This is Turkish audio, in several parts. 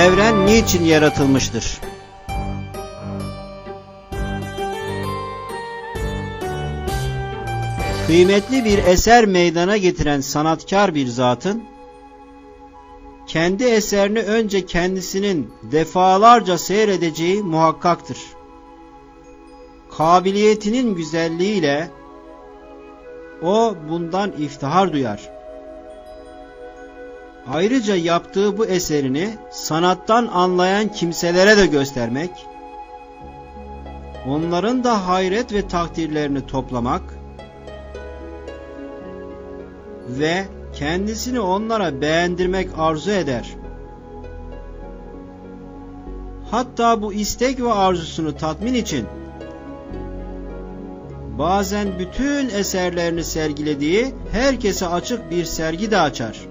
Evren niçin yaratılmıştır? Kıymetli bir eser meydana getiren sanatkar bir zatın kendi eserini önce kendisinin defalarca seyredeceği muhakkaktır. Kabiliyetinin güzelliğiyle o bundan iftihar duyar. Ayrıca yaptığı bu eserini sanattan anlayan kimselere de göstermek, onların da hayret ve takdirlerini toplamak ve kendisini onlara beğendirmek arzu eder. Hatta bu istek ve arzusunu tatmin için bazen bütün eserlerini sergilediği herkese açık bir sergi de açar.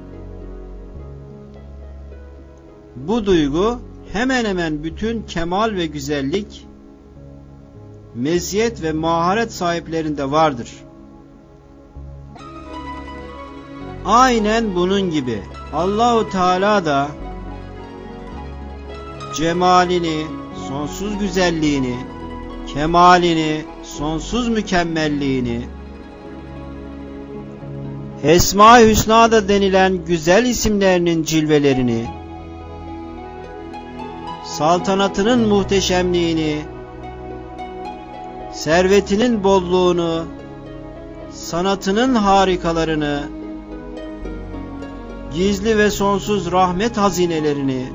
Bu duygu hemen hemen bütün kemal ve güzellik, meziyet ve maharet sahiplerinde vardır. Aynen bunun gibi Allahu Teala da cemalini, sonsuz güzelliğini, kemalini, sonsuz mükemmelliğini, Esma-i Hüsna'da denilen güzel isimlerinin cilvelerini, saltanatının muhteşemliğini, servetinin bolluğunu, sanatının harikalarını, gizli ve sonsuz rahmet hazinelerini,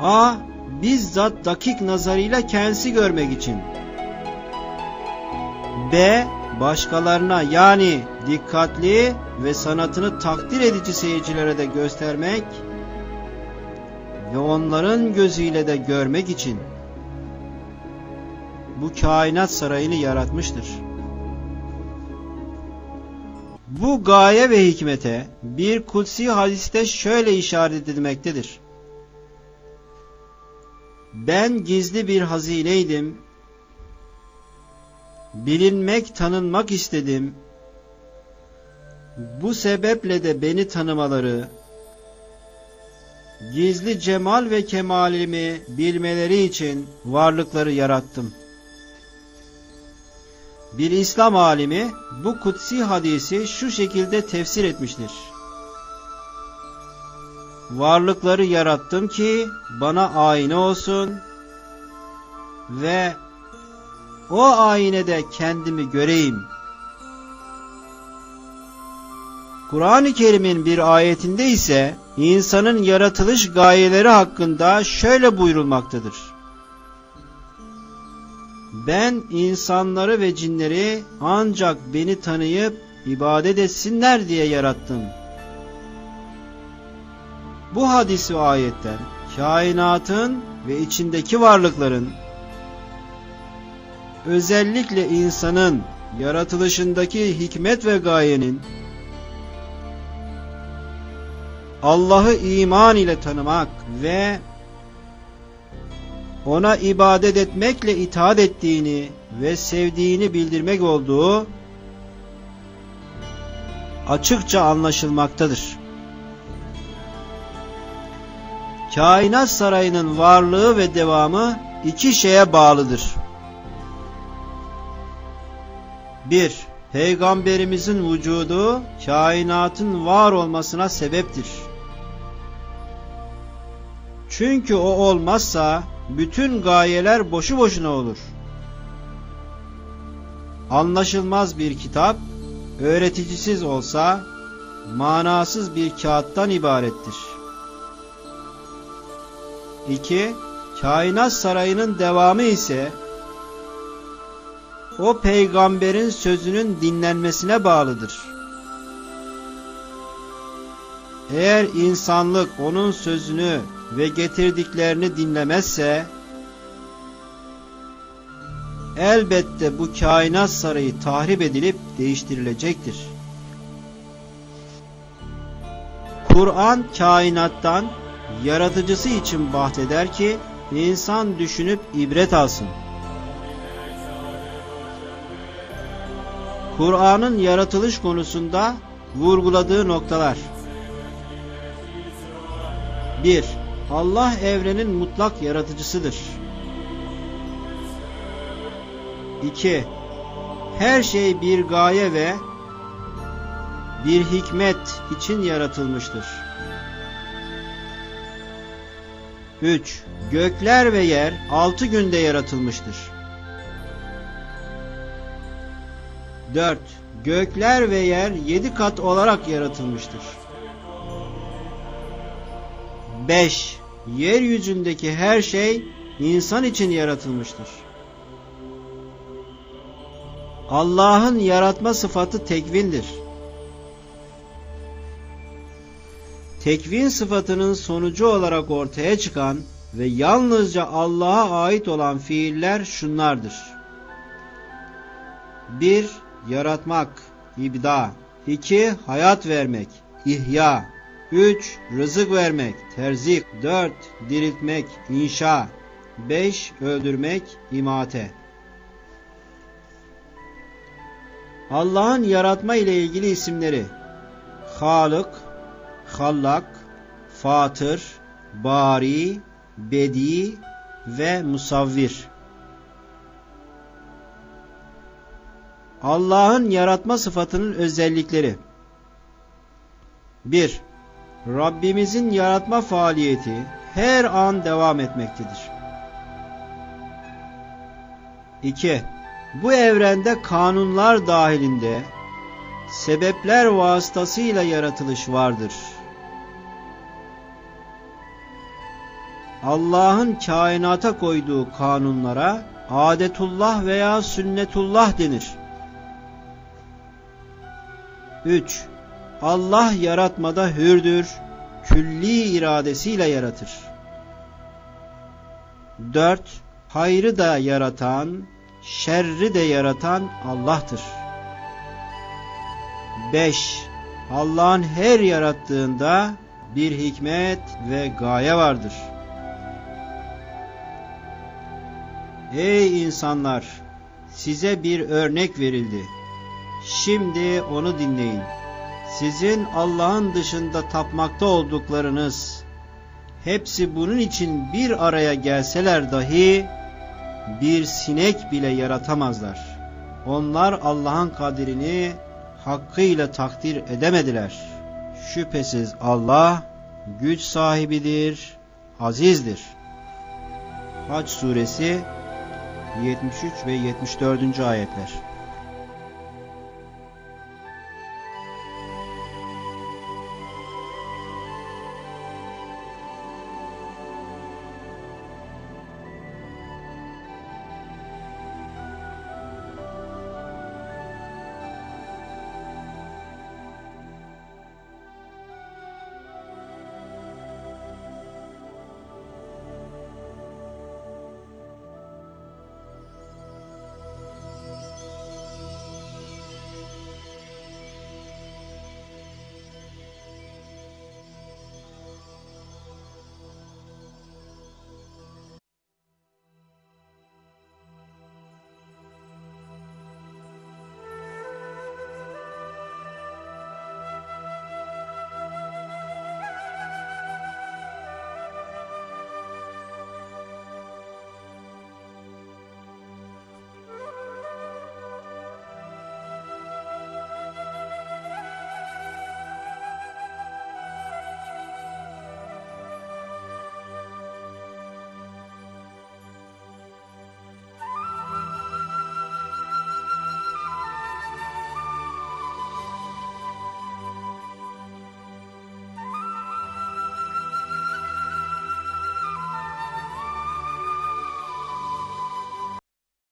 a bizzat dakik nazarıyla kendisi görmek için, b başkalarına yani dikkatli ve sanatını takdir edici seyircilere de göstermek ve onların gözüyle de görmek için bu kainat sarayını yaratmıştır. Bu gaye ve hikmete bir kutsi hadiste şöyle işaret edilmektedir. Ben gizli bir hazineydim. Bilinmek, tanınmak istedim. Bu sebeple de beni tanımaları, gizli cemal ve kemalimi bilmeleri için varlıkları yarattım. Bir İslam alimi bu kutsi hadisi şu şekilde tefsir etmiştir. Varlıkları yarattım ki bana ayna olsun ve o aynede kendimi göreyim. Kur'an-ı Kerim'in bir ayetinde ise insanın yaratılış gayeleri hakkında şöyle buyurulmaktadır. Ben insanları ve cinleri ancak beni tanıyıp ibadet etsinler diye yarattım. Bu hadis ve ayetten kainatın ve içindeki varlıkların özellikle insanın yaratılışındaki hikmet ve gayenin Allah'ı iman ile tanımak ve ona ibadet etmekle itaat ettiğini ve sevdiğini bildirmek olduğu açıkça anlaşılmaktadır. Kainat sarayının varlığı ve devamı iki şeye bağlıdır. 1. Peygamberimizin vücudu kainatın var olmasına sebeptir. Çünkü o olmazsa bütün gayeler boşu boşuna olur. Anlaşılmaz bir kitap, öğreticisiz olsa manasız bir kağıttan ibarettir. 2. Kainat sarayının devamı ise o peygamberin sözünün dinlenmesine bağlıdır. Eğer insanlık onun sözünü ve getirdiklerini dinlemezse elbette bu kainat sarayı tahrip edilip değiştirilecektir. Kur'an kainattan yaratıcısı için bahseder ki insan düşünüp ibret alsın. Kur'an'ın yaratılış konusunda vurguladığı noktalar 1. Allah evrenin mutlak yaratıcısıdır. 2. Her şey bir gaye ve bir hikmet için yaratılmıştır. 3. Gökler ve yer altı günde yaratılmıştır. 4. Gökler ve yer yedi kat olarak yaratılmıştır. 5. Yeryüzündeki her şey insan için yaratılmıştır. Allah'ın yaratma sıfatı tekvindir. Tekvin sıfatının sonucu olarak ortaya çıkan ve yalnızca Allah'a ait olan fiiller şunlardır. 1. Yaratmak, ibda. 2. Hayat vermek, ihya. 3. Rızık vermek, terzik. 4. Diriltmek, inşa. 5. Öldürmek, imate. Allah'ın yaratma ile ilgili isimleri Halık, Hallak, Fatır, Bari, Bedi ve Musavvir. Allah'ın yaratma sıfatının özellikleri 1. Rabbimizin yaratma faaliyeti her an devam etmektedir. 2. Bu evrende kanunlar dahilinde sebepler vasıtasıyla yaratılış vardır. Allah'ın kainata koyduğu kanunlara adetullah veya sünnetullah denir. 3. Allah yaratmada hürdür, külli iradesiyle yaratır. 4. Hayrı da yaratan, şerri de yaratan Allah'tır. 5. Allah'ın her yarattığında bir hikmet ve gaye vardır. Ey insanlar! Size bir örnek verildi. Şimdi onu dinleyin. Sizin Allah'ın dışında tapmakta olduklarınız, hepsi bunun için bir araya gelseler dahi, bir sinek bile yaratamazlar. Onlar Allah'ın kadirini hakkıyla takdir edemediler. Şüphesiz Allah güç sahibidir, azizdir. Hac suresi 73 ve 74. ayetler.